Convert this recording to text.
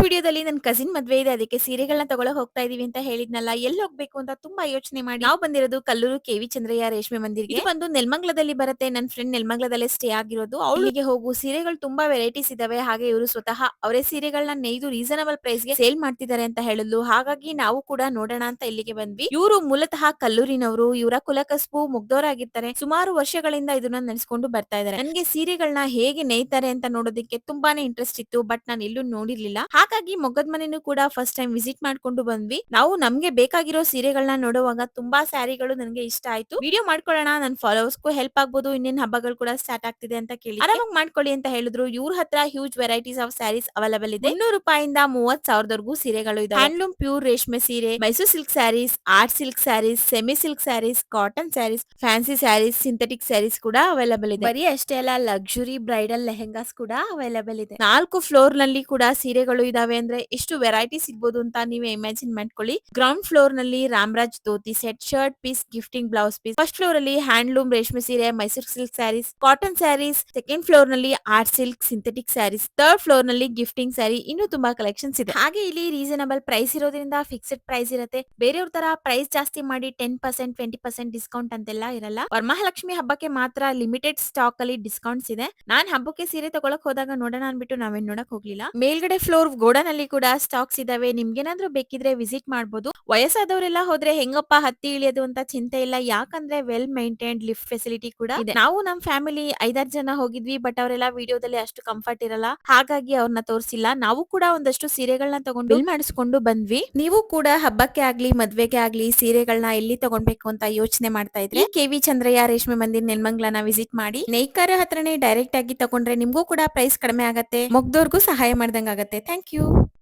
ವಿಡಿಯೋದಲ್ಲಿ ನನ್ನ ಕಸಿನ್ ಮದ್ವೆ ಇದೆ ಅದಕ್ಕೆ ಸೀರೆಗಳನ್ನ ತಗೊಳಕ್ ಹೋಗ್ತಾ ಇದೀವಿ ಅಂತ ಹೇಳಿದ್ನಲ್ಲ ಎಲ್ಲಿ ಹೋಗ್ಬೇಕು ಅಂತ ತುಂಬಾ ಯೋಚನೆ ಮಾಡಿ ನಾವು ಬಂದಿರೋದು ಕಲ್ಲೂರು ಕೆವಿ ಚಂದ್ರಯ್ಯ ರೇಷ್ಮೆ ಮಂದಿರ್ಗೆ. ಒಂದು ಬಂದು ನೆಲಮಂಗ್ಲದಲ್ಲಿ ಬರುತ್ತೆ ನನ್ನ ಫ್ರೆಂಡ್ ನೆಲ್ಮಂಗ್ಲದಲ್ಲೇ ಸ್ಟೇ ಆಗಿರೋದು. ಅವಳಿಗೆ ಹೋಗು ಸೀರೆಗಳು ತುಂಬಾ ವೆರೈಟೀಸ್ ಇದಾವೆ ಹಾಗೆ ಇವರು ಸ್ವತಃ ಅವರೇ ಸೀರೆಗಳನ್ನ ನೇಯ್ದು ರೀಸನಬಲ್ ಪ್ರೈಸ್ಗೆ ಸೇಲ್ ಮಾಡ್ತಿದ್ದಾರೆ ಅಂತ ಹೇಳಿದ್ಲು ಹಾಗಾಗಿ ನಾವು ಕೂಡ ನೋಡೋಣ ಅಂತ ಇಲ್ಲಿಗೆ ಬಂದ್ವಿ. ಇವರು ಮೂಲತಃ ಕಲ್ಲೂರಿನವರು ಇವರ ಕುಲಕಸ್ಬು ಮುಗ್ದವರಾಗಿರ್ತಾರೆ ಸುಮಾರು ವರ್ಷಗಳಿಂದ ಇದನ್ನ ನಡೆಸ್ಕೊಂಡು ಬರ್ತಾ ಇದ್ದಾರೆ. ನನಗೆ ಸೀರೆಗಳನ್ನ ಹೇಗೆ ನೇಯ್ತಾರೆ ಅಂತ ನೋಡೋದಕ್ಕೆ ತುಂಬಾನೇ ಇಂಟ್ರೆಸ್ಟ್ ಇತ್ತು ಬಟ್ ನಾನು ಎಲ್ಲೂ ನೋಡಿರ್ಲಿಲ್ಲ. ಹಾಗಾಗಿ ಮೊಗ್ಗದ ಮನೆನೂ ಕೂಡ ಫಸ್ಟ್ ಟೈಮ್ ವಿಸಿಟ್ ಮಾಡ್ಕೊಂಡು ಬಂದ್ವಿ. ನಾವು ನಮ್ಗೆ ಬೇಕಾಗಿರೋ ಸೀರೆಗಳನ್ನ ನೋಡುವಾಗ ತುಂಬಾ ಸ್ಯಾರಿಗಳು ನನಗೆ ಇಷ್ಟ ಆಯ್ತು. ವಿಡಿಯೋ ಮಾಡ್ಕೊಳ್ಳೋಣ ನನ್ನ ಫಾಲೋವರ್ಸ್ಗೂ ಹೆಲ್ಪ್ ಆಗ್ಬೋದು, ಇನ್ನೇನ್ ಹಬ್ಬಗಳು ಕೂಡ ಸ್ಟಾರ್ಟ್ ಆಗ್ತಿದೆ ಅಂತ ಕೇಳಿ. ಆರಾಮಾಗಿ ಮಾಡ್ಕೊಳ್ಳಿ ಅಂತ ಹೇಳಿದ್ರು. ಇವ್ರ ಹತ್ರ huge varieties of sarees available ಇದೆ. ಇನ್ನೂರು ರೂಪಾಯಿಂದ ಮೂವತ್ ಸಾವಿರದವರೆಗೂ ಸೀರೆಗಳು ಇದೆ ಹ್ಯಾಂಡ್ಲೂಮ್ ಪ್ಯೂರ್ ರೇಷ್ಮೆ ಸೀರೆ Mysore silk sarees art silk sarees semi silk sarees cotton sarees fancy sarees synthetic sarees ಕೂಡ ಅವೈಲಬಲ್ ಇದೆ. ಬರೀ ಅಷ್ಟೇ ಅಲ್ಲ ಲಕ್ಸುರಿ ಬ್ರೈಡಲ್ ಲೆಹೆಂಗಾಸ್ ಕೂಡ ಅವೈಲೇಬಲ್ ಇದೆ. ನಾಲ್ಕು ಫ್ಲೋರ್ನಲ್ಲಿ ಕೂಡ ಸೀರೆಗಳು ಇದಾವೆ ಅಂದ್ರೆ ಎಷ್ಟು ವೆರೈಟಿ ಸಿಗ್ಬೋದು ಅಂತ ನೀವೇ ಇಮ್ಯಾಜಿನ್ ಮಾಡ್ಕೊಳ್ಳಿ. Ground ಫ್ಲೋರ್ನಲ್ಲಿ Ramraj dhoti set shirt piece gifting blouse piece first floor ಅಲ್ಲಿ ಹ್ಯಾಂಡ್ಲೂಮ್ ರೇಷ್ಮೆ ಸೀರೆ Mysore silk sarees cotton sarees second ಫ್ಲೋರ್ನಲ್ಲಿ art silk synthetic sarees third ಫ್ಲೋರ್ನಲ್ಲಿ gifting sari ಇನ್ನೂ ತುಂಬಾ ಕಲೆಕ್ಷನ್ಸ್ ಇದೆ. ಹಾಗೆ ಇಲ್ಲಿ ರೀಸನಬಲ್ ಪ್ರೈಸ್ ಇರೋದ್ರಿಂದ ಫಿಕ್ಸ್ಡ್ ಪ್ರೈಸ್ ಇರುತ್ತೆ. ಬೇರೆಯವ್ರ ತರ ಪ್ರೈಸ್ ಜಾಸ್ತಿ ಮಾಡಿ ten percent twenty percent discount ಅಂತೆಲ್ಲ ಇರಲ್ಲ. ವರಮಹಾಲಕ್ಷ್ಮಿ ಹಬ್ಬಕ್ಕೆ ಮಾತ್ರ ಲಿಮಿಟೆಡ್ ಸ್ಟಾಕ್ ಅಲ್ಲಿ ಡಿಸ್ಕೌಂಟ್ಸ್ ಇದೆ. ನಾನ್ ಹಬ್ಬಕ್ಕೆ ಸೀರೆ ತಗೊಳಕ್ ಹೋದಾಗ ನೋಡೋಣ ಅನ್ಬಿಟ್ಟು ನಾವೇನ್ ನೋಡಕ್ ಹೋಗ್ಲಿಲ್ಲ. ಮೇಲ್ಗಡೆ ಫ್ಲೋರ್ ಗೋಡನ್ ಅಲ್ಲಿ ಕೂಡ ಸ್ಟಾಕ್ಸ್ ಇದಾವೆ. ನಿಮ್ಗೇನಾದ್ರೂ ಬೇಕಿದ್ರೆ ವಿಸಿಟ್ ಮಾಡಬಹುದು ವಯಸ್ಸಾದವರೆಲ್ಲ ಹೋದ್ರೆ ಹೆಂಗಪ್ಪ ಹತ್ತಿ ಇಳಿಯೋದು ಅಂತ ಚಿಂತೆ ಇಲ್ಲ. ಯಾಕಂದ್ರೆ ವೆಲ್ ಮೈಂಟೈನ್ಡ್ ಲಿಫ್ಟ್ ಫೆಸಿಲಿಟಿ ಕೂಡ ನಾವು ನಮ್ ಫ್ಯಾಮಿಲಿ ಐದಾರು ಜನ ಹೋಗಿದ್ವಿ ಬಟ್ ಅವರೆಲ್ಲ ವಿಡಿಯೋದಲ್ಲಿ ಅಷ್ಟು ಕಂಫರ್ಟ್ ಇರಲ್ಲ. ಹಾಗಾಗಿ ಅವ್ರನ್ನ ತೋರಿಸಿಲ್ಲ. ನಾವು ಕೂಡ ಒಂದಷ್ಟು ಸೀರೆಗಳನ್ನ ತಗೊಂಡು ಬಿಲ್ ಮಾಡಿಸ್ಕೊಂಡು ಬಂದ್ವಿ. ನೀವು ಕೂಡ ಹಬ್ಬಕ್ಕೆ ಆಗ್ಲಿ, ಮದ್ವೆಗೆ ಆಗ್ಲಿ ಸೀರೆಗಳನ್ನ ಎಲ್ಲಿ ತಗೊಳ್ಬೇಕು ಅಂತ ಯೋಚನೆ ಮಾಡ್ತಾ ಇದ್ರೆ ಕೆವಿ ಚಂದ್ರಯ್ಯ, ರೇಷ್ಮೆ ಮಂದಿರ್, ನೆಲ್ಮಂಗ್ಲನ ವಿಸಿಟ್ ಮಾಡಿ. ನೇಕಾರ ಹತ್ರನೇ ಡೈರೆಕ್ಟ್ ಆಗಿ ತಗೊಂಡ್ರೆ ನಿಮ್ಗೂ ಕೂಡ ಪ್ರೈಸ್ ಕಡಿಮೆ ಆಗತ್ತೆ. ಮುಗ್ದೋರ್ಗೂ ಸಹಾಯ ಮಾಡ್ದಂಗ್ ಆಗತ್ತೆ ಥ್ಯಾಂಕ್ Thank you.